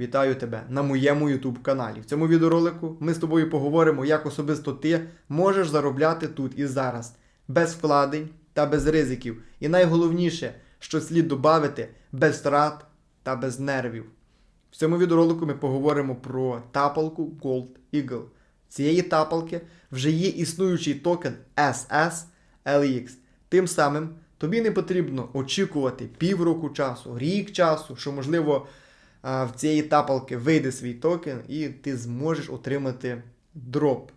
Вітаю тебе на моєму YouTube каналі. В цьому відеоролику ми з тобою поговоримо, як особисто ти можеш заробляти тут і зараз, без вкладень та без ризиків. І найголовніше, що слід додати, без втрат та без нервів. В цьому відеоролику ми поговоримо про тапалку Gold Eagle. Цієї тапалки вже є існуючий токен SSLX. Тим самим тобі не потрібно очікувати півроку часу, рік часу, що можливо в цієї тапалки вийде свій токен і ти зможеш отримати дроп.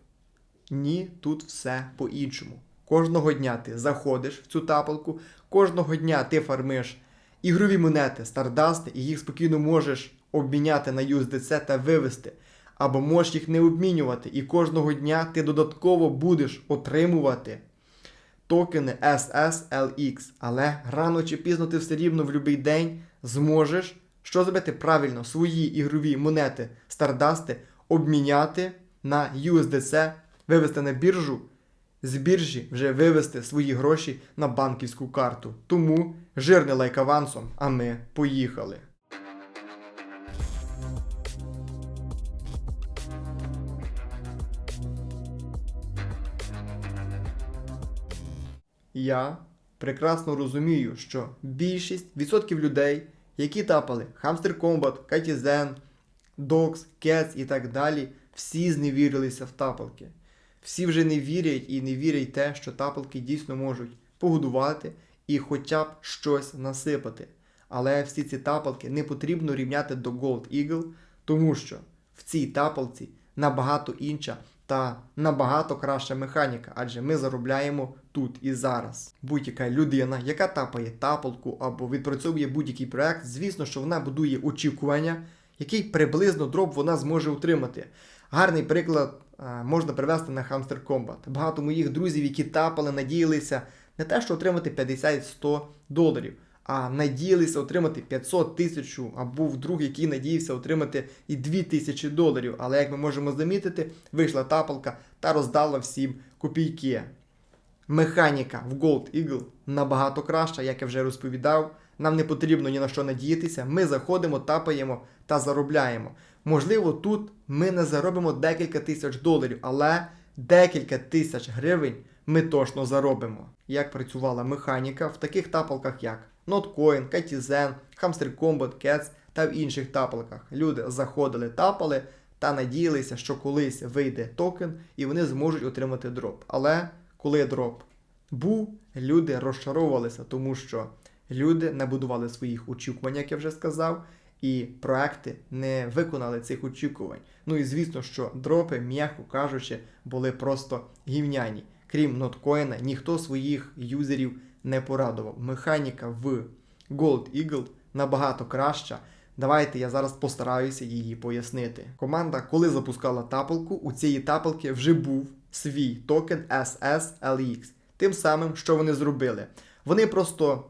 Ні, тут все по-іншому. Кожного дня ти заходиш в цю тапалку, кожного дня ти фармиш ігрові монети, стардасти, і їх спокійно можеш обміняти на USDC та вивести. Або можеш їх не обмінювати, і кожного дня ти додатково будеш отримувати токени SSLX. Але рано чи пізно ти все рівно в будь-який день зможеш що зробити правильно свої ігрові монети стардасти обміняти на USDC, вивести на біржу, з біржі вже вивести свої гроші на банківську карту. Тому жирний лайк авансом, а ми поїхали. Я прекрасно розумію, що більшість відсотків людей, які тапали Hamster Combat, Katizen, Dogs, Cats і так далі, всі зневірилися в тапалки. Всі вже не вірять і не вірять те, що тапалки дійсно можуть погодувати і хоча б щось насипати. Але всі ці тапалки не потрібно рівняти до Gold Eagle, тому що в цій тапалці набагато інша та набагато краща механіка, адже ми заробляємо тут і зараз. Будь-яка людина, яка тапає тапалку або відпрацьовує будь-який проект, звісно, що вона будує очікування, який приблизно дроп вона зможе отримати. Гарний приклад а, можна привести на Hamster Combat. Багато моїх друзів, які тапали, надіялися не те, що отримати 50-100 доларів, а надіялися отримати 500 тисяч, або вдруг, який надіявся отримати і 2000 доларів. Але як ми можемо замітити, вийшла тапалка та роздала всім копійки. Механіка в Gold Eagle набагато краща, як я вже розповідав. Нам не потрібно ні на що надіятися. Ми заходимо, тапаємо та заробляємо. Можливо, тут ми не заробимо декілька тисяч доларів, але декілька тисяч гривень ми точно заробимо. Як працювала механіка в таких тапалках, як Notcoin, Katizen, Hamster Combat, Cats та в інших тапалках. Люди заходили, тапали та надіялися, що колись вийде токен і вони зможуть отримати дроп. Але коли дроп був, люди розчаровувалися, тому що люди не будували своїх очікувань, як я вже сказав, і проекти не виконали цих очікувань. Ну і звісно, що дропи, м'яко кажучи, були просто гівняні. Крім ноткоїна, ніхто своїх юзерів не порадував. Механіка в Gold Eagle набагато краща. Давайте я зараз постараюся її пояснити. Команда, коли запускала тапалку, у цієї тапалки вже був свій токен SSLX. Тим самим, що вони зробили? Вони просто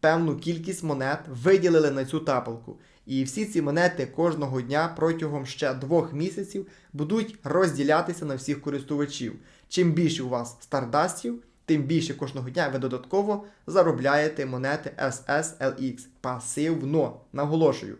певну кількість монет виділили на цю тапалку. І всі ці монети кожного дня протягом ще двох місяців будуть розділятися на всіх користувачів. Чим більше у вас стардастів, тим більше кожного дня ви додатково заробляєте монети SSLX пасивно. Наголошую.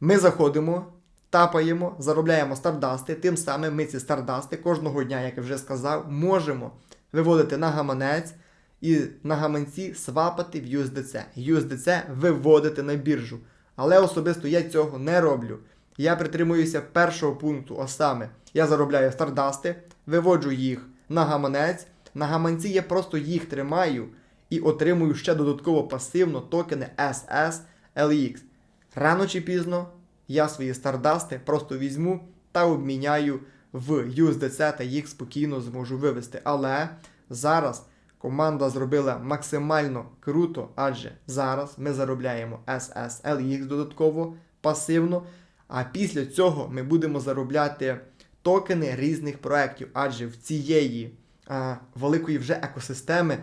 Ми заходимо, тапаємо, заробляємо стардасти. Тим самим ми ці стардасти кожного дня, як я вже сказав, можемо виводити на гаманець і на гаманці свапати в USDC. USDC виводити на біржу. Але особисто я цього не роблю. Я притримуюся першого пункту, а саме я заробляю стардасти, виводжу їх на гаманець. На гаманці я просто їх тримаю і отримую ще додатково пасивно токени SSLX. Рано чи пізно я свої стардасти просто візьму та обміняю в USDC та їх спокійно зможу вивести. Але зараз команда зробила максимально круто, адже зараз ми заробляємо SSLX додатково пасивно. А після цього ми будемо заробляти токени різних проєктів, адже в цієї а, великої вже екосистеми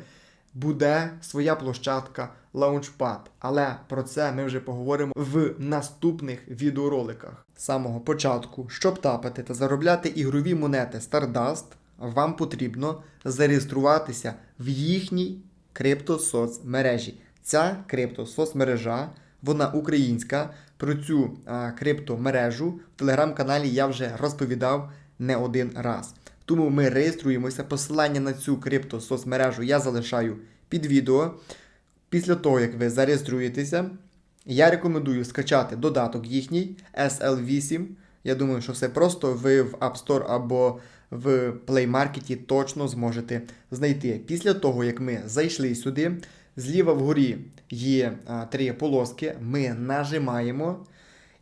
буде своя площадка Launchpad. Але про це ми вже поговоримо в наступних відеороликах. З самого початку, щоб тапати та заробляти ігрові монети Stardust, вам потрібно зареєструватися в їхній криптосоцмережі. Ця криптосоцмережа вона українська. Про цю а, криптомережу в телеграм-каналі я вже розповідав не один раз. Тому ми реєструємося. Посилання на цю крипто соцмережу я залишаю під відео. Після того, як ви зареєструєтеся, я рекомендую скачати додаток їхній SL8. Я думаю, що все просто. Ви в App Store або в Play Market точно зможете знайти. Після того, як ми зайшли сюди, зліва вгорі є а, три полоски. Ми нажимаємо.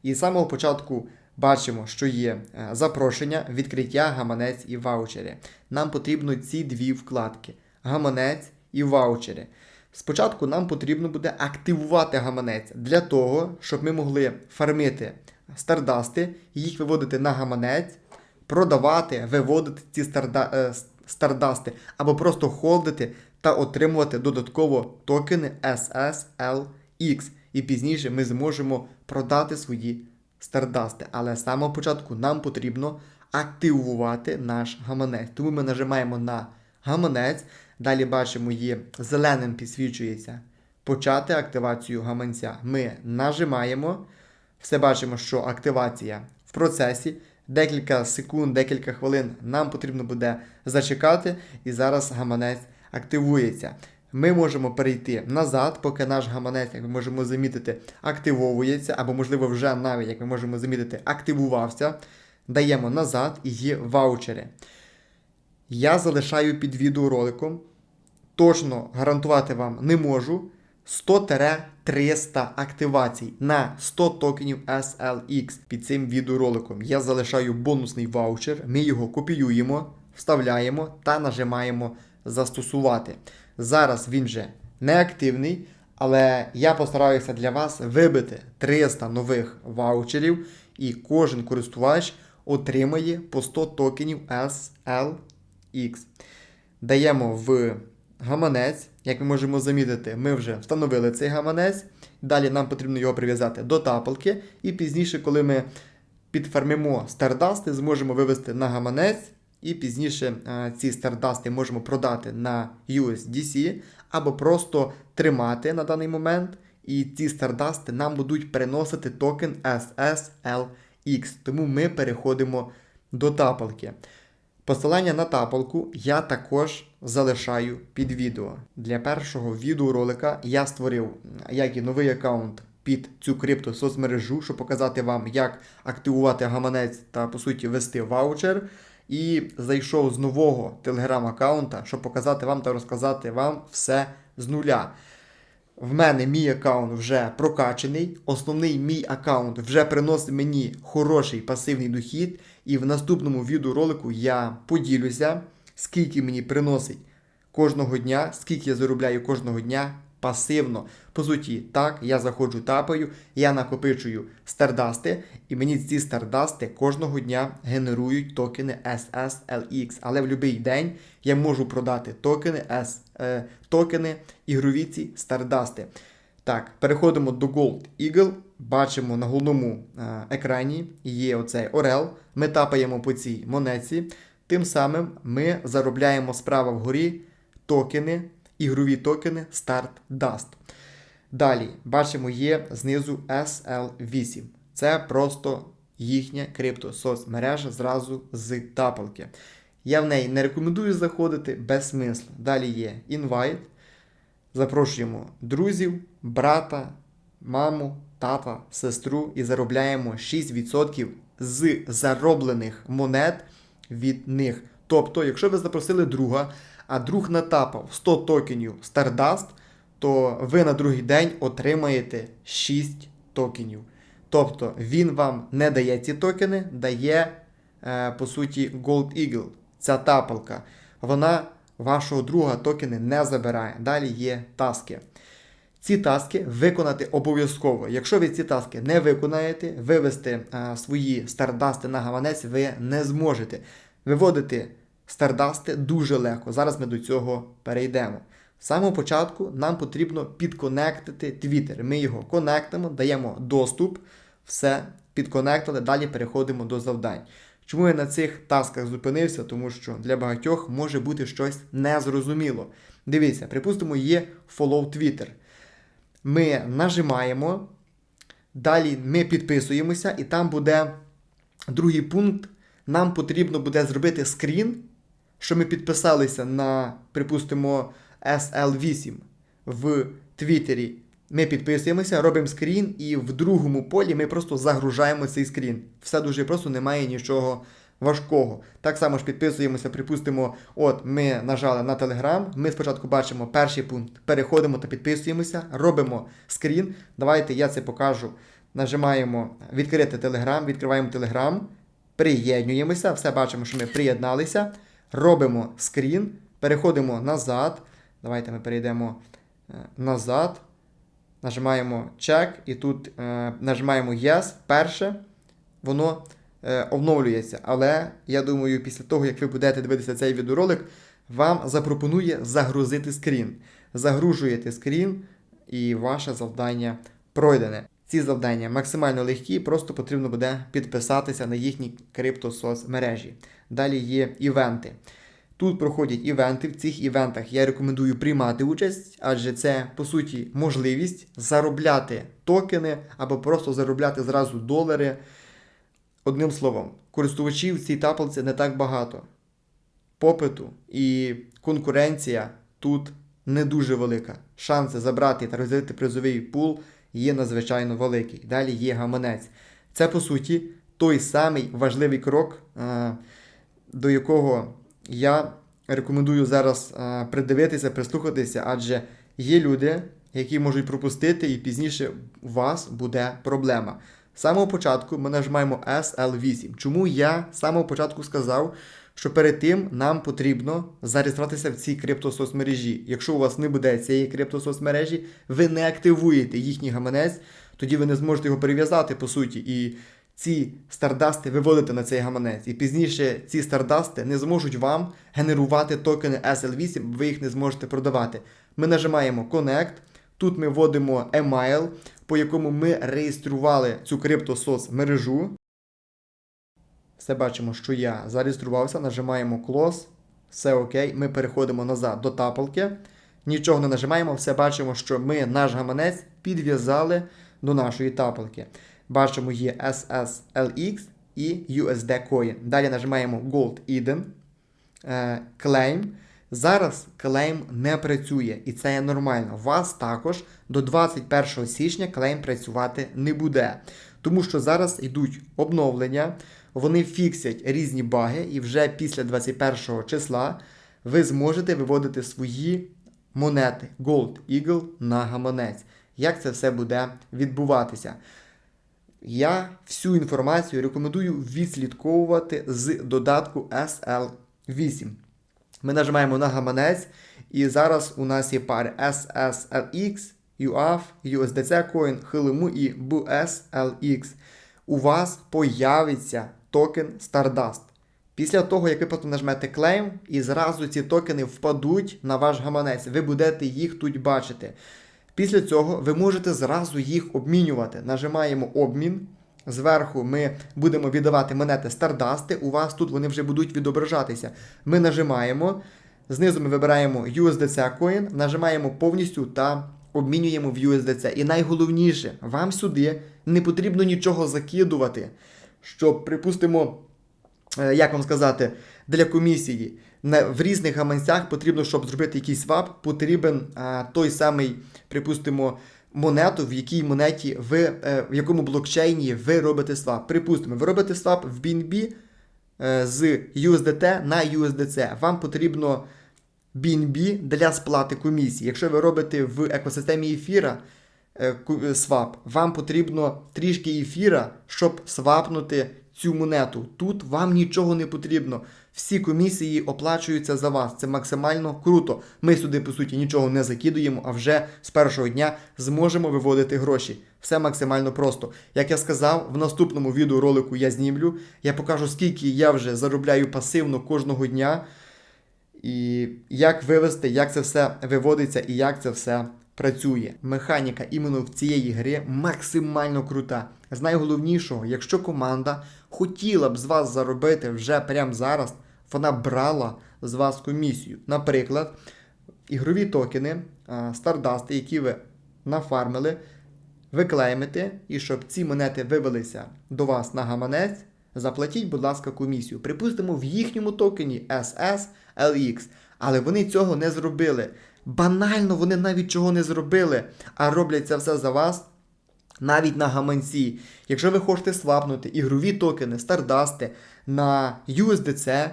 І з самого початку бачимо, що є е, запрошення, відкриття, гаманець і ваучери. Нам потрібно ці дві вкладки: гаманець і ваучери. Спочатку нам потрібно буде активувати гаманець для того, щоб ми могли фармити стардасти, їх виводити на гаманець, продавати, виводити ці старда, е, стардасти або просто холдити та отримувати додатково токени SSLX. І пізніше ми зможемо продати свої стардасти. Але з самого початку нам потрібно активувати наш гаманець. Тому ми нажимаємо на гаманець. Далі бачимо, є зеленим підсвічується почати активацію гаманця. Ми нажимаємо. Все бачимо, що активація в процесі. Декілька секунд, декілька хвилин нам потрібно буде зачекати, і зараз гаманець активується. Ми можемо перейти назад, поки наш гаманець, як ми можемо замітити, активовується, або, можливо, вже навіть, як ми можемо замітити, активувався. Даємо назад і є ваучери. Я залишаю під відеороликом. Точно гарантувати вам не можу. 100-300 активацій на 100 токенів SLX під цим відеороликом. Я залишаю бонусний ваучер, ми його копіюємо, вставляємо та нажимаємо застосувати. Зараз він вже не активний, але я постараюся для вас вибити 300 нових ваучерів, і кожен користувач отримає по 100 токенів SLX. Даємо в гаманець. Як ми можемо замітити, ми вже встановили цей гаманець. Далі нам потрібно його прив'язати до тапалки. І пізніше, коли ми підфармимо стардасти, зможемо вивести на гаманець. І пізніше ці стардасти можемо продати на USDC або просто тримати на даний момент. І ці стардасти нам будуть переносити токен SSLX. Тому ми переходимо до тапалки. Посилання на тапалку я також залишаю під відео. Для першого відеоролика я створив як і новий аккаунт під цю крипто соцмережу, щоб показати вам, як активувати гаманець та, по суті, вести ваучер. І зайшов з нового телеграм-аккаунта, щоб показати вам та розказати вам все з нуля. В мене мій аккаунт вже прокачений. Основний мій аккаунт вже приносить мені хороший пасивний дохід. І в наступному відеоролику я поділюся, скільки мені приносить кожного дня, скільки я заробляю кожного дня пасивно. По суті, так, я заходжу тапаю, я накопичую стардасти, і мені ці стардасти кожного дня генерують токени SSLX. Але в будь-який день я можу продати токени S, е, токени ігрові ці стардасти. Так, переходимо до Gold Eagle. Бачимо на головному е, екрані є оцей Орел. Ми тапаємо по цій монеці. Тим самим ми заробляємо справа вгорі токени, ігрові токени Stardust. Далі бачимо є знизу SL8. Це просто їхня криптосоцмережа зразу з тапалки. Я в неї не рекомендую заходити без смислу. Далі є Invite. Запрошуємо друзів, брата, маму, тата, сестру і заробляємо 6% з зароблених монет від них. Тобто, якщо ви запросили друга, а друг натапав 100 токенів Stardust, то ви на другий день отримаєте 6 токенів. Тобто він вам не дає ці токени, дає, е, по суті, Gold Eagle, ця тапалка. Вона вашого друга токени не забирає. Далі є таски. Ці таски виконати обов'язково. Якщо ви ці таски не виконаєте, вивести а, свої стардасти на гаманець ви не зможете. Виводити стардасти дуже легко. Зараз ми до цього перейдемо. З самого початку нам потрібно підконектити Twitter. Ми його конектимо, даємо доступ, все, підконектили, далі переходимо до завдань. Чому я на цих тасках зупинився? Тому що для багатьох може бути щось незрозуміло. Дивіться, припустимо, є follow Twitter. Ми нажимаємо Далі ми підписуємося, і там буде другий пункт. Нам потрібно буде зробити скрін, що ми підписалися на, припустимо, SL8 в Твіттері. Ми підписуємося, робимо скрін, і в другому полі ми просто загружаємо цей скрін. Все дуже просто, немає нічого важкого. Так само ж підписуємося, припустимо, от ми нажали на Telegram, ми спочатку бачимо перший пункт, переходимо та підписуємося, робимо скрін. Давайте я це покажу. Нажимаємо відкрити Telegram, відкриваємо Telegram, приєднуємося, все бачимо, що ми приєдналися, робимо скрін, переходимо назад. Давайте ми перейдемо е, назад. Нажимаємо check і тут е, нажимаємо Yes. Перше, воно е, оновлюється. Але я думаю, після того, як ви будете дивитися цей відеоролик, вам запропонує загрузити скрін. Загружуєте скрін, і ваше завдання пройдене. Ці завдання максимально легкі, просто потрібно буде підписатися на їхні криптосоцмережі. Далі є івенти. Тут проходять івенти. В цих івентах я рекомендую приймати участь, адже це по суті можливість заробляти токени або просто заробляти зразу долари. Одним словом, користувачів в цій таблиці не так багато. Попиту і конкуренція тут не дуже велика. Шанси забрати та розділити призовий пул є надзвичайно великий. Далі є гаманець. Це по суті той самий важливий крок, е, до якого я рекомендую зараз е, придивитися, прислухатися, адже є люди, які можуть пропустити, і пізніше у вас буде проблема. З самого початку ми нажимаємо SL8. Чому я з самого початку сказав, що перед тим нам потрібно зареєструватися в цій криптосоцмережі. Якщо у вас не буде цієї криптосоцмережі, ви не активуєте їхній гаманець, тоді ви не зможете його перев'язати по суті. І ці стардасти виводити на цей гаманець. І пізніше ці стардасти не зможуть вам генерувати токени SL8, ви їх не зможете продавати. Ми нажимаємо Connect. Тут ми вводимо email, по якому ми реєстрували цю криптосоцмережу. Все бачимо, що я зареєструвався, нажимаємо Close, все окей. Ми переходимо назад до тапалки. Нічого не нажимаємо, все бачимо, що ми наш гаманець підв'язали до нашої тапалки. Бачимо, є SSLX і USD Coin. Далі нажимаємо Gold Eden, е, Claim. Зараз клейм не працює, і це є нормально. Вас також до 21 січня клейм працювати не буде. Тому що зараз йдуть обновлення, вони фіксять різні баги, і вже після 21 числа ви зможете виводити свої монети Gold Eagle на гаманець. Як це все буде відбуватися? Я всю інформацію рекомендую відслідковувати з додатку SL8. Ми нажимаємо на гаманець, і зараз у нас є пари SSLX, UAF, USDC Coin, HLMU і BUSLX. У вас появиться токен Stardust. Після того, як ви просто нажмете Claim, і зразу ці токени впадуть на ваш гаманець. Ви будете їх тут бачити. Після цього ви можете зразу їх обмінювати. Нажимаємо обмін. Зверху ми будемо віддавати монети стардасти. У вас тут вони вже будуть відображатися. Ми нажимаємо, знизу ми вибираємо USDC Coin, нажимаємо повністю та обмінюємо в USDC. І найголовніше, вам сюди не потрібно нічого закидувати, щоб, припустимо, е, як вам сказати, для комісії. В різних гаманцях потрібно, щоб зробити якийсь свап, потрібен той самий, припустимо, монету, в якій монеті ви, е, в якому блокчейні ви робите свап. Припустимо, ви робите свап в BNB е, з USDT на USDC. Вам потрібно BNB для сплати комісії. Якщо ви робите в екосистемі ефіра е, е, свап, вам потрібно трішки ефіра, щоб свапнути цю монету. Тут вам нічого не потрібно. Всі комісії оплачуються за вас. Це максимально круто. Ми сюди, по суті, нічого не закидуємо, а вже з першого дня зможемо виводити гроші. Все максимально просто. Як я сказав, в наступному відеоролику я знімлю. Я покажу, скільки я вже заробляю пасивно кожного дня. І як вивести, як це все виводиться і як це все працює. Механіка іменно в цієї гри максимально крута. З найголовнішого, якщо команда хотіла б з вас заробити вже прямо зараз, вона брала з вас комісію. Наприклад, ігрові токени, стардасти, які ви нафармили, ви клеймите, і щоб ці монети вивелися до вас на гаманець, заплатіть, будь ласка, комісію. Припустимо, в їхньому токені SSLX. Але вони цього не зробили. Банально вони навіть чого не зробили, а роблять це все за вас. Навіть на гаманці. Якщо ви хочете свапнути ігрові токени, стардасти на USDC,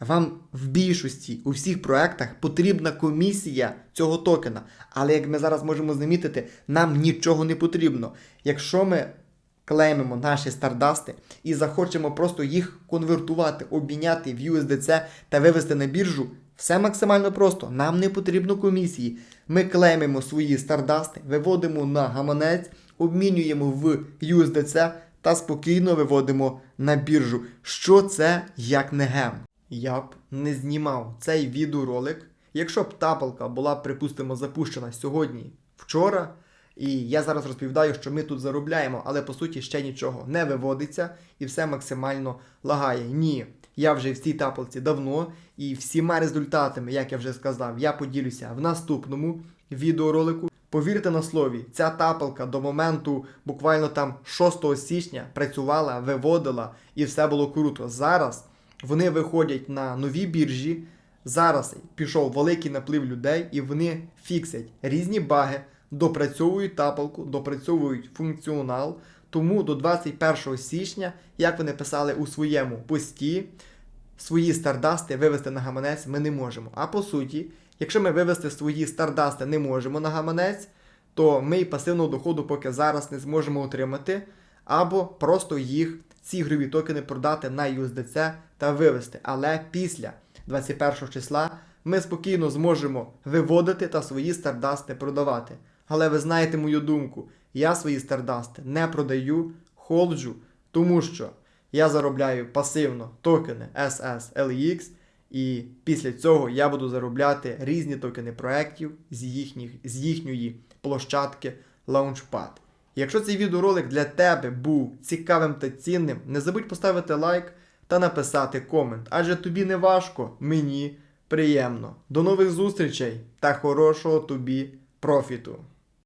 вам в більшості у всіх проектах потрібна комісія цього токена. Але як ми зараз можемо замітити, нам нічого не потрібно. Якщо ми клеймимо наші стардасти і захочемо просто їх конвертувати, обміняти в USDC та вивести на біржу, все максимально просто. Нам не потрібно комісії. Ми клеймимо свої стардасти, виводимо на гаманець, обмінюємо в USDC та спокійно виводимо на біржу. Що це як не гем? Я б не знімав цей відеоролик, якщо б тапалка була, припустимо, запущена сьогодні, вчора. І я зараз розповідаю, що ми тут заробляємо, але по суті ще нічого не виводиться і все максимально лагає. Ні, я вже в цій тапалці давно і всіма результатами, як я вже сказав, я поділюся в наступному відеоролику. Повірте на слові, ця тапалка до моменту буквально там 6 січня працювала, виводила і все було круто. Зараз вони виходять на нові біржі. Зараз пішов великий наплив людей, і вони фіксять різні баги, допрацьовують тапалку, допрацьовують функціонал. Тому до 21 січня, як вони писали у своєму пості, свої стардасти вивести на гаманець ми не можемо. А по суті, якщо ми вивести свої стардасти не можемо на гаманець, то ми і пасивного доходу поки зараз не зможемо отримати, або просто їх, ці ігрові токени продати на USDC та вивести. Але після 21 числа ми спокійно зможемо виводити та свої стардасти продавати. Але ви знаєте мою думку, я свої стардасти не продаю, холджу, тому що я заробляю пасивно токени SSLX, і після цього я буду заробляти різні токени проєктів з, їхніх, з їхньої площадки Launchpad. Якщо цей відеоролик для тебе був цікавим та цінним, не забудь поставити лайк та написати комент, адже тобі не важко, мені приємно. До нових зустрічей та хорошого тобі профіту!